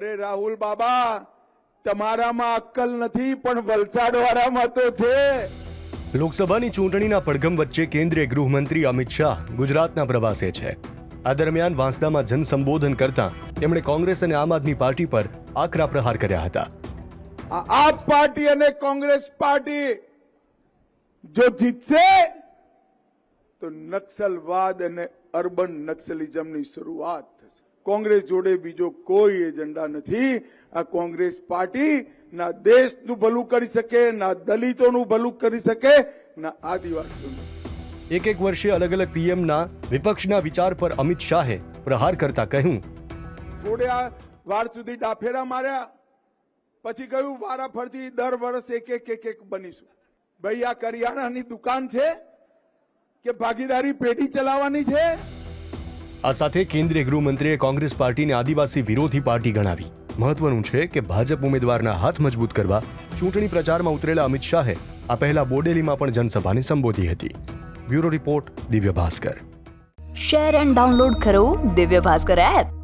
અરે રાહુલ બાબા તમારામાં અક્કલ નથી પણ વલસાડ વાળામાં તો છે. લોકસભાની ચૂંટણીના પડઘમ વચ્ચે કેન્દ્રીય ગૃહમંત્રી અમિત શાહ ગુજરાતના પ્રવાસે છે. આ દરમિયાન વાંસદામાં જનસંબોધન કરતા તેમણે કોંગ્રેસ અને આમ આદમી પાર્ટી પર આકરા પ્રહાર કર્યા હતા. આ આપ પાર્ટી અને કોંગ્રેસ પાર્ટી જો જીતશે તો નક્સલવાદ અને અર્બન નક્સલિઝમની શરૂઆત થશે. કોંગ્રેસ જોડે બીજો કોઈ એજન્ડા નથી. આ કોંગ્રેસ પાર્ટી ના દેશનું ભલું કરી શકે ના દલિતોનું ભલું કરી શકે ના આદિવાસીઓનું. એક એક વર્ષે અલગ અલગ પીએમના વિપક્ષના વિચાર પર અમિત શાહે પ્રહાર કરતા કહ્યું. થોડે આ વાર સુધી ડાફેરા માર્યા પછી કહ્યું વારા ફરતી દર વર્ષ એક એક એક એક બનીશું. ભાઈ આ કરિયાણાની દુકાન છે? કે ભાગીદારી પેઢી ચલાવવાની છે? આ સાથે કેન્દ્રીય ગૃહમંત્રીએ કોંગ્રેસ પાર્ટીને આદિવાસી વિરોધી પાર્ટી ગણાવી. મહત્વનું છે કે ભાજપ ઉમેદવારના હાથ મજબૂત કરવા ચૂંટણી પ્રચારમાં ઉતરેલા અમિત શાહે આ પહેલા બોડેલીમાં પણ જનસભાને સંબોધી હતી. Bureau report Divya Bhaskar. Share and download કરો દિવ્ય ભાસ્કર એપ.